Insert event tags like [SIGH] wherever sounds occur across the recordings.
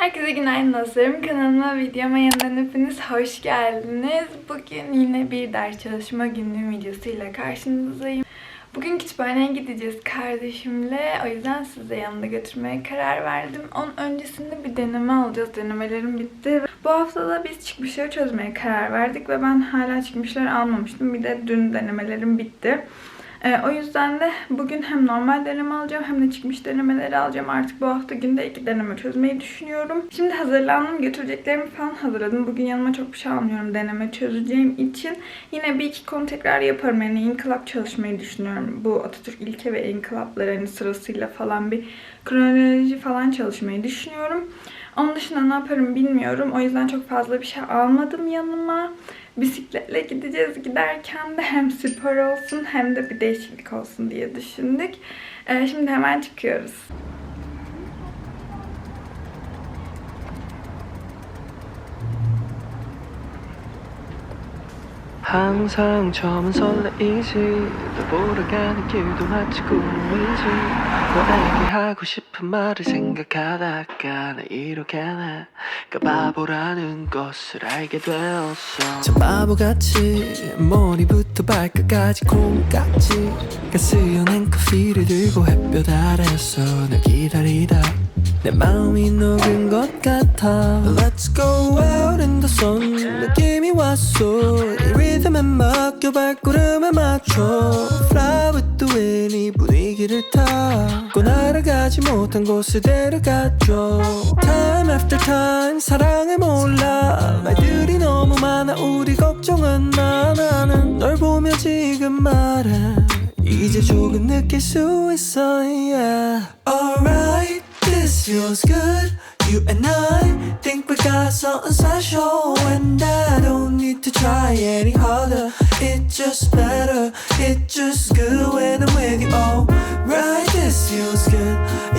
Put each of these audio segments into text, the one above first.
Herkese günaydın dostlarım. Kanalıma, videoma yeniden hepiniz hoş geldiniz. Bugün yine bir ders çalışma günlüğü videosuyla karşınızdayım. Bugün kütüphaneye gideceğiz kardeşimle. O yüzden size yanında götürmeye karar verdim. Onun öncesinde bir deneme alacağız. Denemelerim bitti. Bu hafta da biz çıkmışları çözmeye karar verdik ve ben hala çıkmışları almamıştım. Bir de dün denemelerim bitti. Ee, o yüzden de bugün hem normal deneme alacağım hem de çıkmış denemeleri alacağım. Artık bu hafta günde iki deneme çözmeyi düşünüyorum. Şimdi hazırlandım. Götüreceklerimi falan hazırladım. Bugün yanıma çok bir şey almıyorum deneme çözeceğim için. Yine bir iki konu tekrar yaparım. Yani inkılap çalışmayı düşünüyorum. Bu Atatürk ilke ve inkılapları hani sırasıyla falan bir kronoloji falan çalışmayı düşünüyorum. Onun dışında ne yaparım bilmiyorum. O yüzden çok fazla bir şey almadım yanıma. Bisikletle gideceğiz. Giderken de hem spor olsun hem de bir değişiklik olsun diye düşündük. Ee, şimdi hemen çıkıyoruz. 항상 처음은 설레이지. 또 보러 가는 길도 마치 꿈이지. 너에게 하고 싶은 말을 생각하다가 나 이렇게 내가 바보라는 것을 알게 되었어. 참 바보같이 머리부터 발끝까지 콩깍지가 쓰여낸 커피를 들고 햇볕 아래서 널 기다리다 내 마음이 녹은 것 같아. Let's go out in the sun. 느낌이 왔어. 이 리듬에 맡겨 발걸음에 맞춰. Fly with the wind 이 분위기를 타고 날아가지 못한 곳에 데려가줘. Time after time 사랑을 몰라. 말들이 너무 많아. 우리 걱정은 나 나는 널 보며 지금 말해. 이제 조금 느낄 수 있어 yeah. Alright feels good. You and I think we got something special And I don't need to try any harder. It's just better, it's just good when I'm with you. Alright this feels good.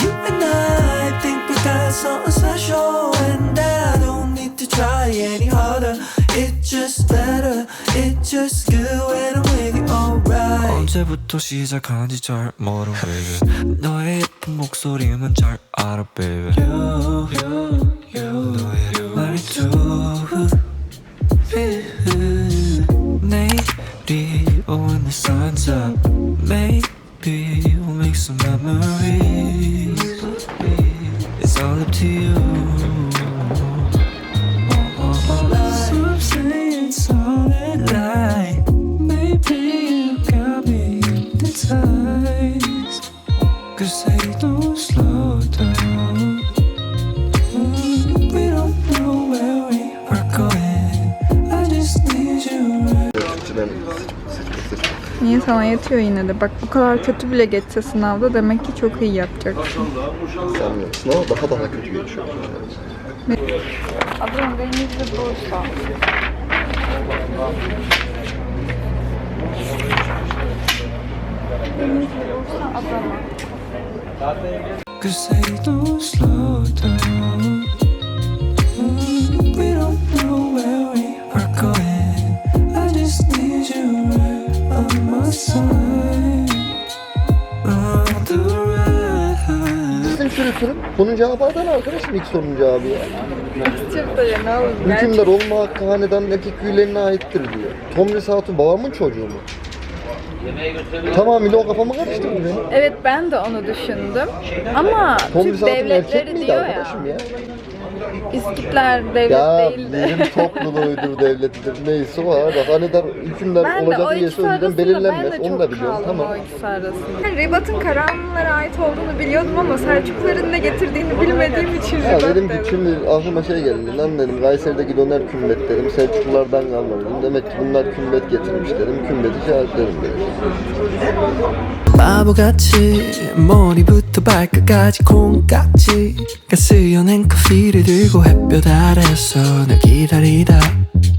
You and I think we got something special And I don't need to try any harder. It's just better, it's just good when I'm 언제부터 시작한지 잘 모르 baby. 너의 예쁜 목소리만 잘 알아 baby. You, you, you. 너의 hypnotized Cause they don't slow down We don't know where we are going I just need you right Niye sana yetiyor yine de? Bak bu kadar kötü bile geçse sınavda demek ki çok iyi yapacaksın. Sanmıyorum. Sınava daha daha kötü geçiyor. Denizli Bursa. Denizli Bursa Adana. Cause don't slow down We don't know where we are going I just need you right on my side On the right Sizin sürüsünün bunun cevabı Adana arkadaşım ilk sorunun cevabı ya. Ya ne olur. Hükümdar olma hakkı hanedan erkek üyelerine aittir diyor. Tomris Hatun babamın çocuğu mu? Tamamıyla o kafamı karıştırdı benim. Evet ben de onu düşündüm. Ama Tomris Türk erkek devletleri miydi diyor ya. arkadaşım ya? İskitler devlet Ya değildi. yerim topluluğudur, devletidir neyse o abi. Hanedan hükümdar Ben de olacak o üyesi ikisi önceden arasında belirlenmez. ben de Onu çok da biliyorum. kaldım Tamam. o ikisi arasında. Ribat'ın Karahanlılara ait olduğunu biliyordum ama Selçukluların ne getirdiğini bilmediğim için Ya Ribat dedim ki dedim. şimdi aklıma şey geldi lan dedim Kayseri'deki döner kümbet dedim Selçuklulardan kalma dedim Demek ki bunlar kümbet getirmiş dedim kümbeti işaretlerim dedim 바보같이 머리부터 발끝까지 콩깍지가 쓰여낸 커피를 들고 햇볕 아래서 널 기다리다.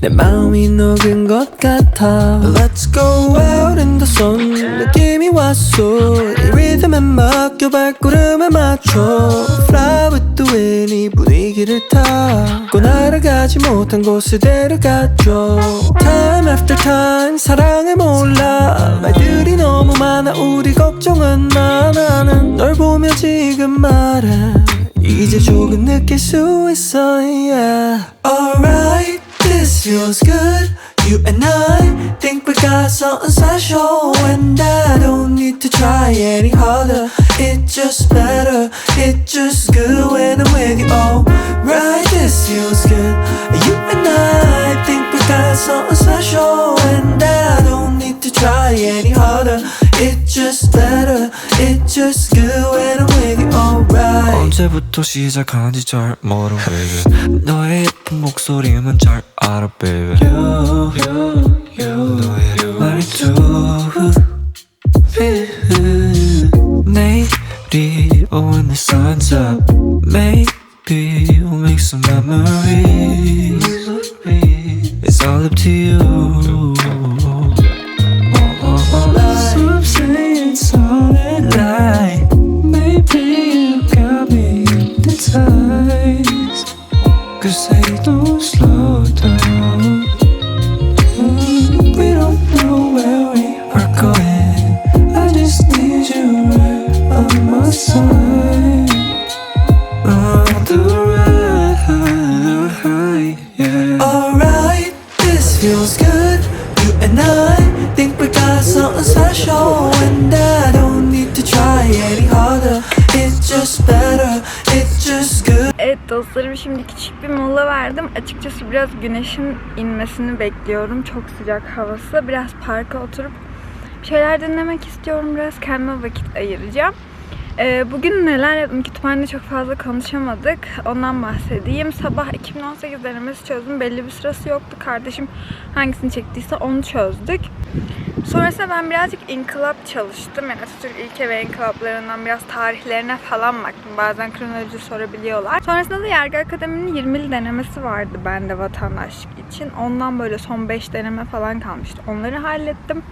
내 마음이 녹은 것 같아. Let's go out in the sun. 느낌이 왔어. 이 리듬에 맡겨 발걸음에 맞춰. Fly with the wind 이 분위기를 타고 날아가지 못한 곳에 데려가줘. Time after time 사랑을 몰라. 말들이 너무 많아. 우리 걱정은 나 나는 널 보며 지금 말해 이제 조금 느낄 수 있어 yeah Alright this feels good You and I think we got something special And I don't need to try any harder It just better, it just good when I'm with you Alright this feels good You and I think we got something special And I don't need to try any harder It just better, it just good when I'm with you alright 언제부터 시작한지 잘 모르 baby 너의 예쁜 목소리만 잘 알아 baby you, you, you 너의 말투 내일이 oh when the sun's up Maybe we'll make some memories It's all up to you Evet dostlarım şimdi küçük bir mola verdim. Açıkçası biraz güneşin inmesini bekliyorum. Çok sıcak havası. Biraz parka oturup şeyler dinlemek istiyorum. Biraz kendime vakit ayıracağım. Ee, bugün neler yaptım? Kütüphanede çok fazla konuşamadık. Ondan bahsedeyim. Sabah 2018 denemesi çözdüm. Belli bir sırası yoktu. Kardeşim hangisini çektiyse onu çözdük. Sonrasında ben birazcık inkılap çalıştım. Yani Atatürk ilke ve inkılaplarından biraz tarihlerine falan baktım. Bazen kronoloji sorabiliyorlar. Sonrasında da Yargı Akademi'nin 20'li denemesi vardı bende vatandaşlık için. Ondan böyle son 5 deneme falan kalmıştı. Onları hallettim.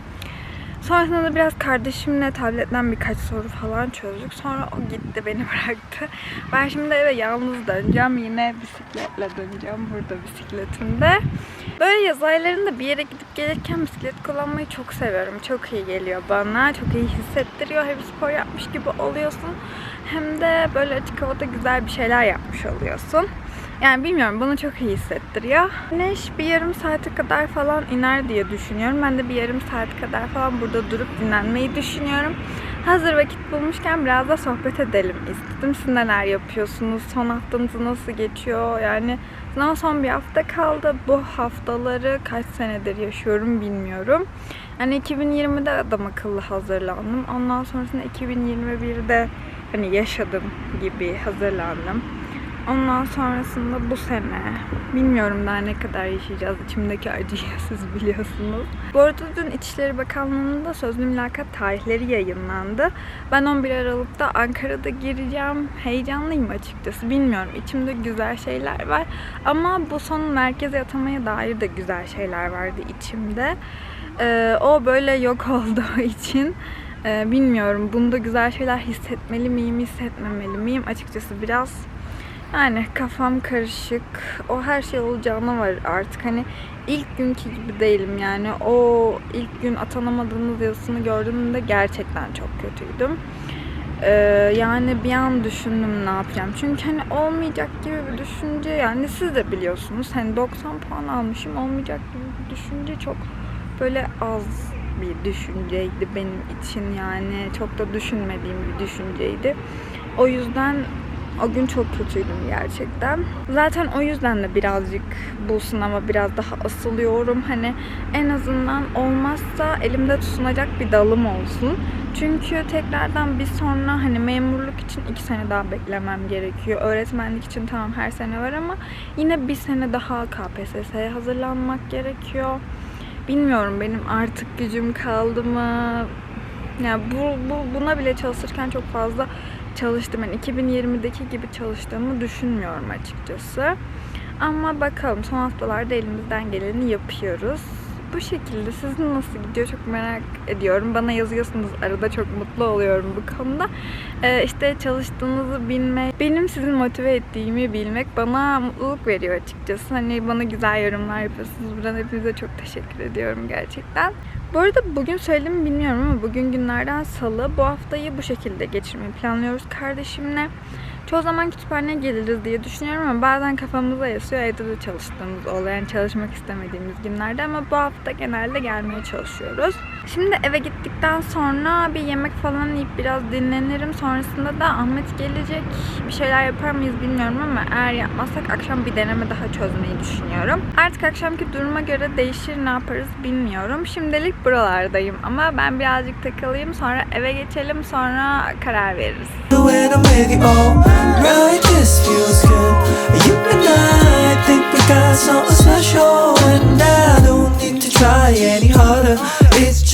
Sonrasında da biraz kardeşimle tabletten birkaç soru falan çözdük. Sonra o gitti beni [LAUGHS] bıraktı. Ben şimdi eve yalnız döneceğim. Yine bisikletle döneceğim burada bisikletimde. Böyle yaz aylarında bir yere gidip gelirken bisiklet kullanmayı çok seviyorum. Çok iyi geliyor bana. Çok iyi hissettiriyor. Hem spor yapmış gibi oluyorsun. Hem de böyle açık havada güzel bir şeyler yapmış oluyorsun. Yani bilmiyorum bana çok iyi hissettiriyor. Güneş bir yarım saate kadar falan iner diye düşünüyorum. Ben de bir yarım saat kadar falan burada durup dinlenmeyi düşünüyorum. Hazır vakit bulmuşken biraz da sohbet edelim istedim. Siz neler yapıyorsunuz? Son haftanız nasıl geçiyor? Yani sınava son bir hafta kaldı. Bu haftaları kaç senedir yaşıyorum bilmiyorum. Yani 2020'de adam akıllı hazırlandım. Ondan sonrasında 2021'de hani yaşadım gibi hazırlandım. Ondan sonrasında bu sene bilmiyorum daha ne kadar yaşayacağız. İçimdeki acıyı [LAUGHS] siz biliyorsunuz. Bu arada dün İçişleri Bakanlığı'nda sözlü mülakat tarihleri yayınlandı. Ben 11 Aralık'ta Ankara'da gireceğim. Heyecanlıyım açıkçası. Bilmiyorum. İçimde güzel şeyler var. Ama bu son merkeze atamaya dair de güzel şeyler vardı içimde. Ee, o böyle yok [LAUGHS] olduğu için e, bilmiyorum. Bunda güzel şeyler hissetmeli miyim, hissetmemeli miyim? Açıkçası biraz yani kafam karışık. O her şey olacağına var artık. Hani ilk günkü gibi değilim yani. O ilk gün atanamadığınız yazısını gördüğümde gerçekten çok kötüydüm. Ee, yani bir an düşündüm ne yapacağım. Çünkü hani olmayacak gibi bir düşünce yani siz de biliyorsunuz. Hani 90 puan almışım olmayacak gibi bir düşünce çok böyle az bir düşünceydi benim için yani çok da düşünmediğim bir düşünceydi. O yüzden o gün çok kötüydüm gerçekten. Zaten o yüzden de birazcık bu sınava biraz daha asılıyorum. Hani en azından olmazsa elimde tutunacak bir dalım olsun. Çünkü tekrardan bir sonra hani memurluk için iki sene daha beklemem gerekiyor. Öğretmenlik için tamam her sene var ama yine bir sene daha KPSS'ye hazırlanmak gerekiyor. Bilmiyorum benim artık gücüm kaldı mı? Yani bu, bu buna bile çalışırken çok fazla çalıştım. Yani 2020'deki gibi çalıştığımı düşünmüyorum açıkçası. Ama bakalım son haftalarda elimizden geleni yapıyoruz. Bu şekilde sizin nasıl gidiyor çok merak ediyorum. Bana yazıyorsunuz arada çok mutlu oluyorum bu konuda. Ee, işte çalıştığınızı bilmek, benim sizin motive ettiğimi bilmek bana mutluluk veriyor açıkçası. Hani bana güzel yorumlar yapıyorsunuz. Buradan hepinize çok teşekkür ediyorum gerçekten. Bu arada bugün söyledim bilmiyorum ama bugün günlerden salı. Bu haftayı bu şekilde geçirmeyi planlıyoruz kardeşimle. Çoğu zaman kütüphaneye geliriz diye düşünüyorum ama bazen kafamıza yasıyor. Evde de çalıştığımız oluyor. Yani çalışmak istemediğimiz günlerde ama bu hafta genelde gelmeye çalışıyoruz. Şimdi eve gittikten sonra bir yemek falan yiyip biraz dinlenirim. Sonrasında da Ahmet gelecek. Bir şeyler yapar mıyız bilmiyorum ama eğer yapmazsak akşam bir deneme daha çözmeyi düşünüyorum. Artık akşamki duruma göre değişir ne yaparız bilmiyorum. Şimdilik buralardayım ama ben birazcık takılayım sonra eve geçelim sonra karar veririz.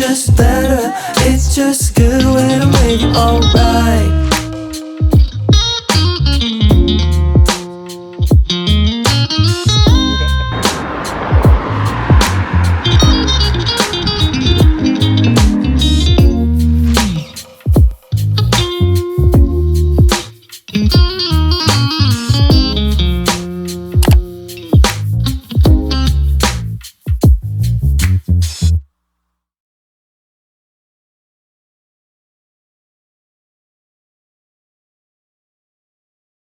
Just better, it's just good when I'm with you, alright.